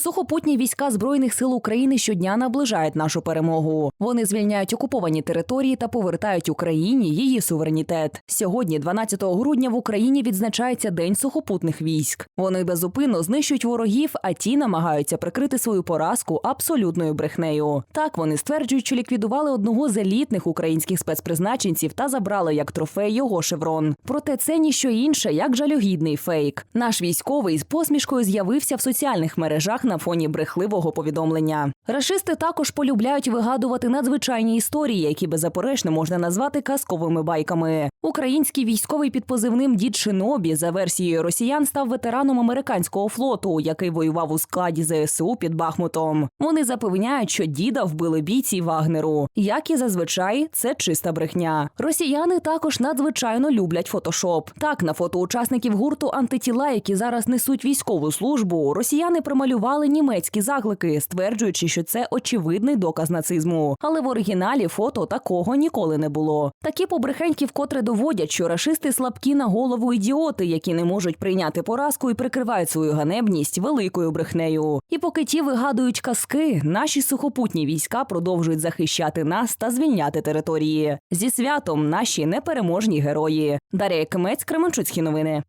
Сухопутні війська збройних сил України щодня наближають нашу перемогу. Вони звільняють окуповані території та повертають Україні її суверенітет. Сьогодні, 12 грудня, в Україні відзначається День сухопутних військ. Вони безупинно знищують ворогів, а ті намагаються прикрити свою поразку абсолютною брехнею. Так вони стверджують, що ліквідували одного з елітних українських спецпризначенців та забрали як трофей його шеврон. Проте це ніщо інше, як жалюгідний фейк. Наш військовий з посмішкою з'явився в соціальних мережах на фоні брехливого повідомлення. Рашисти також полюбляють вигадувати надзвичайні історії, які беззаперечно можна назвати казковими байками. Український військовий під позивним Дід Шинобі за версією росіян став ветераном американського флоту, який воював у складі ЗСУ під Бахмутом. Вони запевняють, що діда вбили бійці Вагнеру. Як і зазвичай, це чиста брехня. Росіяни також надзвичайно люблять фотошоп. Так, на фото учасників гурту антитіла, які зараз несуть військову службу, росіяни промалювали німецькі заклики, стверджуючи, що це очевидний доказ нацизму. Але в оригіналі фото такого ніколи не було. Такі побрехеньки вкотре доводять, що рашисти слабкі на голову ідіоти, які не можуть прийняти поразку і прикривають свою ганебність великою брехнею. І поки ті вигадують казки, наші сухопутні війська продовжують захищати нас та звільняти території. Зі святом наші непереможні герої. Дар'я Кимець, Кременчуцькі новини.